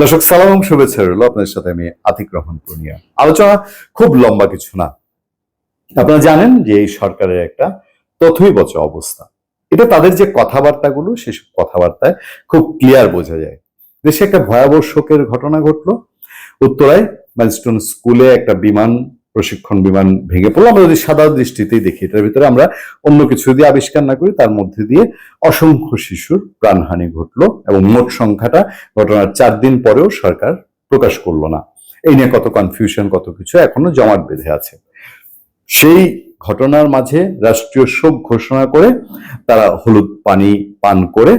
দর্শক, সালাম, শুভেচ্ছা রইল আপনাদের সাথে আমি আতিক রহমান পূর্ণিয়া। আলোচনা খুব লম্বা কিছু না। আপনারা জানেন যে এই সরকারের একটা তথই বচ অবস্থা। এটা তাদের যে কথাবার্তাগুলো সেসব কথাবার্তায় খুব ক্লিয়ার বোঝা যায়। দেশে একটা ভয়াবহ শোকের ঘটনা ঘটলো। উত্তরায় মাইলস্টোন স্কুলে একটা বিমান প্রশিক্ষণ বিমান ভেঙে পড়ল। আমরা যদি সাদা দৃষ্টিতেই দেখি, এটার ভিতরে আমরা অন্য কিছু দিয়ে আবিষ্কার না করি, তার মধ্যে দিয়ে অসংখ্য শিশুর প্রাণহানি ঘটলো এবং মোট সংখ্যাটা ঘটনার চার দিন পরেও সরকার প্রকাশ করল না। এই নিয়ে কত কনফিউশন কত কিছু এখনও জমাট বেঁধে আছে। সেই ঘটনার মাঝে রাষ্ট্রীয় শোক ঘোষণা করে তারা হলুদ পানি পান করে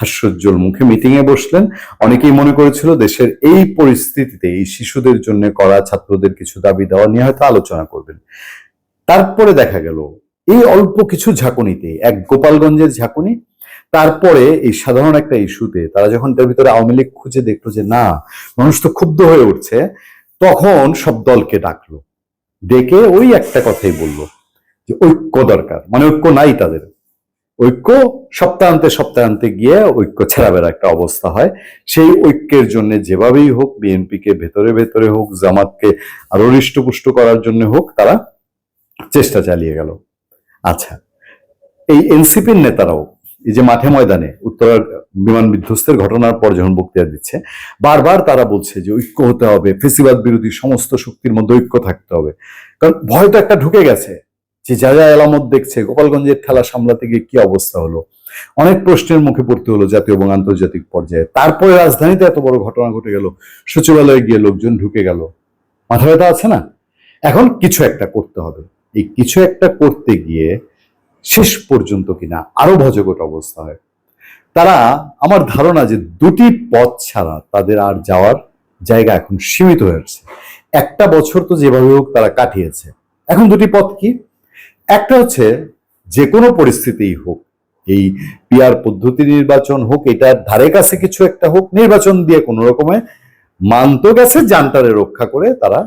হাস্যোজ্জ্বল মুখে মিটিং এ বসলেন। অনেকেই মনে করেছিল দেশের এই পরিস্থিতিতে এই শিশুদের জন্য করা ছাত্রদের কিছু দাবি দেওয়া নিয়ে হয়তো আলোচনা করবেন। তারপরে দেখা গেল, এই অল্প কিছু ঝাঁকুনিতে, এক গোপালগঞ্জের ঝাঁকুনি, তারপরে এই সাধারণ একটা ইস্যুতে তারা যখন তার ভিতরে আওয়ামী লীগ খুঁজে দেখল যে না, মানুষ তো ক্ষুব্ধ হয়ে উঠছে, তখন সব দলকে ডাকলো। ডেকে ওই একটা কথাই বলল যে ঐক্য দরকার মানে ঐক্য নাই তাদের। ঐক্য, সপ্তাহান্তে সপ্তাহান্তে গিয়ে ঐক্য ছাড়াবের একটা অবস্থা হয়। সেই ঐক্যের জন্য যেভাবেই হোক, বিএনপিকে ভেতরে ভেতরে হোক, জামাতকে আরও হৃষ্টপুষ্ট করার জন্য হোক, তারা চেষ্টা চালিয়ে গেল। আচ্ছা এই এনসিপির নেতারাও এই যে মাঠে ময়দানে উত্তরার বিমান বিধ্বস্তের ঘটনার পর যখন বক্তৃতা দিচ্ছে, বারবার তারা বলছে যে ঐক্য হতে হবে, ফেসিবাদ বিরোধী সমস্ত শক্তির মধ্যে ঐক্য থাকতে হবে। কারণ ভয় তো একটা ঢুকে গেছে। যে যা যা এলামত দেখছে, গোপালগঞ্জের খেলা সামলাতে গিয়ে কি অবস্থা হলো? অনেক প্রশ্নের মুখে পড়তে হলো জাতীয় এবং আন্তর্জাতিক পর্যায়ে। তারপরে রাজধানীতে এত বড় ঘটনা ঘটে গেল, সচিবালয়ে গিয়ে লোকজন ঢুকে গেল। মাথা ব্যথা আছে না? এখন কিছু একটা করতে হবে। এই কিছু একটা করতে গিয়ে শেষ পর্যন্ত কিনা আরও ভজগট অবস্থা হয়। তারা আমার ধারণা যে দুটি পথ ছাড়া তাদের আর যাওয়ার জায়গা এখন সীমিত হয়েছে একটা বছর তো যেভাবে হোক তারা কাটিয়েছে। এখন দুটি পথ কি? একটা হচ্ছে যে কোনো পরিস্থিতিই হোক, এই পিয়ার পদ্ধতি নির্বাচন হোক এটার ধারে কাছে কিছু একটা হোক, নির্বাচন দিয়ে কোনো রকমে মানত গেছে জানটারে রক্ষা করে তারা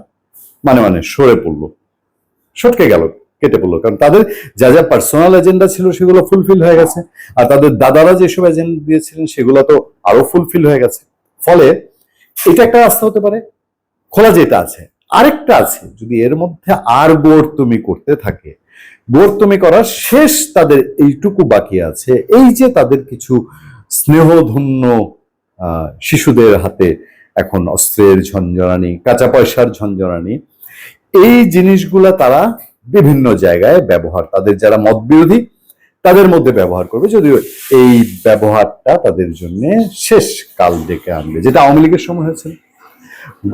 মানে মানে সরে পড়ল। সটকে গেল, কেটে পড়ল, কারণ তাদের যা যা পার্সোনাল এজেন্ডা ছিল সেগুলো ফুলফিল হয়ে গেছে, আর তাদের দাদারা যেসব এজেন্ডা দিয়েছিলেন সেগুলো তো আরও ফুলফিল হয়ে গেছে। ফলে এটা একটা রাস্তা হতে পারে, খোলা যেটা আছে আরেকটা আছে, যদি এর মধ্যে আর গোর তুমি করতে থাকে গোরতমি করার শেষ তাদের এইটুকু বাকি আছে, এই যে তাদের কিছু স্নেহধন্য শিশুদের হাতে এখন অস্ত্রের ঝঞ্ঝরানি কাঁচা পয়সার ঝঞ্ঝরানি এই জিনিসগুলা তারা বিভিন্ন জায়গায় ব্যবহার, তাদের যারা মত বিরোধী তাদের মধ্যে ব্যবহার করবে, যদিও এই ব্যবহারটা তাদের জন্য শেষ কাল ডেকে আনবে, যেটা আওয়ামী লীগের সময় হয়েছিল।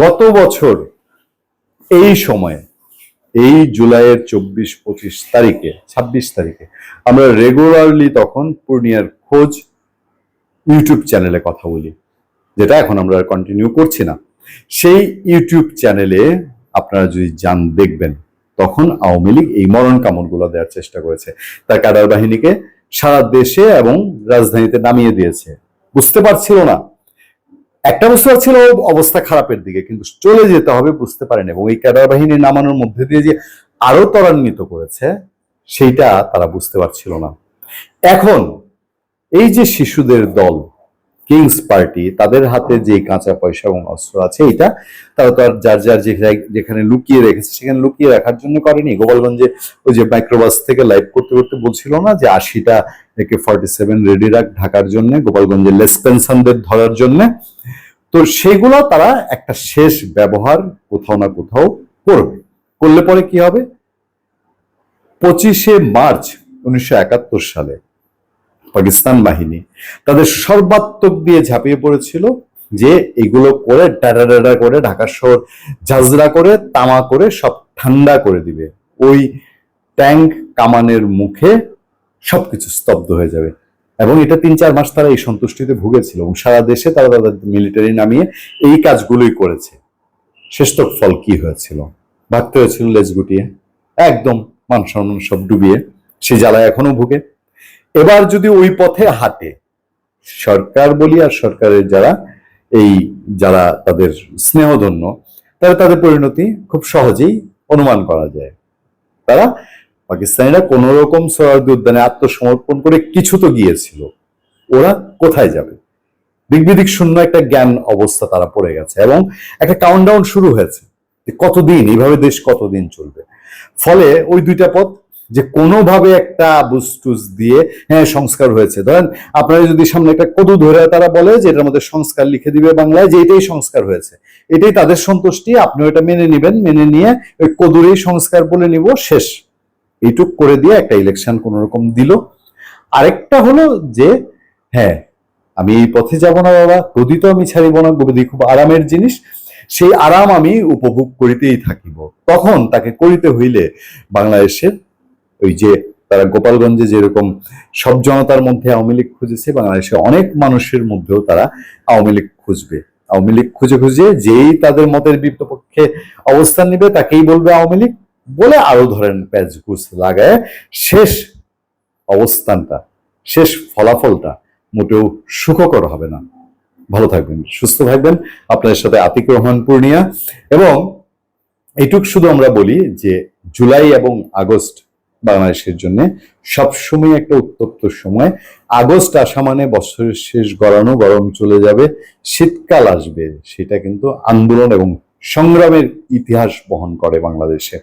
গত বছর এই সময়ে, এই জুলাইয়ের চব্বিশ পঁচিশ তারিখে, ছাব্বিশ তারিখে, আমরা রেগুলারলি তখন পূর্ণিয়ার খোঁজ ইউটিউব চ্যানেলে কথা বলি, যেটা এখন আমরা কন্টিনিউ করছি না। সেই ইউটিউব চ্যানেলে আপনারা যদি যান, দেখবেন, তখন আওয়ামী লীগ এই মরণ কামড়গুলো দেওয়ার চেষ্টা করেছে। তার কাডার বাহিনীকে সারা দেশে এবং রাজধানীতে নামিয়ে দিয়েছে। বুঝতে পারছিল না। একটা বুঝতে পারছিল অবস্থা খারাপের দিকে, কিন্তু চলে যেতে হবে বুঝতে পারেন, এবং এই ক্যাডার বাহিনী নামানোর মধ্যে দিয়ে যে আরও ত্বরান্বিত করেছে, সেইটা তারা বুঝতে পারছিল না। এখন এই যে শিশুদের দল কিংস পার্টি তাদের হাতে যে কাঁচা পয়সা এবং অস্ত্র আছে, এটা তারা তো আর যার যার যেখানে লুকিয়ে রেখেছে, সেখানে লুকিয়ে রাখার জন্য করেনি। গোপালগঞ্জে ওই যে মাইক্রোবাস থেকে লাইভ করতে করতে বলছিল না যে আশিটা একে ফর্টি সেভেন রেডি রাখ ঢাকার জন্য গোপালগঞ্জে লেসপেনশনদের ধরার জন্য। তো সেগুলো তারা একটা শেষ ব্যবহার কোথাও না কোথাও করবে। করলে পরে কি হবে? পঁচিশে মার্চ উনিশশো একাত্তর সালে পাকিস্তান বাহিনী তাদের সর্বাত্মক দিয়ে ঝাঁপিয়ে পড়েছিল যে এগুলো করে ডাডা ডাডা করে ঢাকা শহর ঝাঁঝরা করে, তামা করে, সব ঠান্ডা করে দিবে। ওই ট্যাঙ্ক কামানের মুখে সবকিছু স্তব্ধ হয়ে যাবে। এবং এটা তিন চার মাস তারা এই সন্তুষ্টিতে ভুগেছিল এবং সারা দেশে তারা তাদের মিলিটারি নামিয়ে এই কাজগুলোই করেছে। শেষতক ফল কি হয়েছিল? ভাবতে হয়েছিল লেজ গুটিয়ে। একদম মান সম্মান সব ডুবিয়ে। সে জ্বালায় এখনও ভুগে। এবার যদি ওই পথে হাঁটে, সরকার বলি আর সরকারের যারা এই যারা তাদের স্নেহধন্য, তারা তাদের পরিণতি খুব সহজেই অনুমান করা যায়। তারা পাকিস্তানিরা কোন রকম সোহরাওয়ার্দী উদ্যানে আত্মসমর্পণ করে কিছু তো গিয়েছিল। ওরা কোথায় যাবে? দিকবিদিক শূন্য একটা জ্ঞান অবস্থা তারা পড়ে গেছে এবং একটা কাউন্টডাউন শুরু হয়েছে যে কতদিন, এইভাবে দেশ কতদিন চলবে। ফলে ওই দুইটা পথ যে কোনোভাবে একটা বুস্টুস দিয়ে হ্যাঁ সংস্কার হয়েছে। ধরেন আপনারা যদি সামনে একটা কদু ধরে তারা বলে যে এটার মধ্যে সংস্কার লিখে দিবে বাংলায় যে এটাই সংস্কার হয়েছে। এটাই তাদের সন্তুষ্টি আপনি ওটা মেনে নেবেন, মেনে নিয়ে ওই কদুরেই সংস্কার বলে নিব, শেষ। এইটুক করে দিয়ে একটা ইলেকশন কোন রকম দিল। আরেকটা হলো যে হ্যাঁ আমি এই পথে যাব না বাবা, গদি তো আমি ছাড়িব না, গদি খুব আরামের জিনিস। সেই আরাম আমি উপভোগ করিতেই থাকিব। তখন তাকে করিতে হইলে বাংলাদেশের ওই যে তারা গোপালগঞ্জে যেরকম সব জনতার মধ্যে আওয়ামী লীগ খুঁজেছে, বাংলাদেশে অনেক মানুষের মধ্যেও তারা আওয়ামী লীগ খুঁজবে। আওয়ামী লীগ খুঁজে খুঁজে যেই তাদের মতের বিপক্ষে অবস্থান নিবে, তাকেই বলবে আওয়ামী লীগ। বলে আরও ধরেন প্যাচ গুছ লাগায় শেষ অবস্থানটা, শেষ ফলাফলটা মোটেও সুখকর হবে না। ভালো থাকবেন, সুস্থ থাকবেন। আপনাদের সাথে আতিক রহমান পূর্ণিয়া। এবং এইটুক শুধু আমরা বলি যে জুলাই এবং আগস্ট বাংলাদেশের জন্য সবসময় একটা উত্তপ্ত সময়। আগস্ট আসা মানে বছরের শেষ গড়ানো, গরম চলে যাবে, শীতকাল আসবে। সেটা কিন্তু আন্দোলন এবং সংগ্রামের ইতিহাস বহন করে বাংলাদেশে।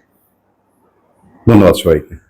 ধন্যবাদ সবাইকে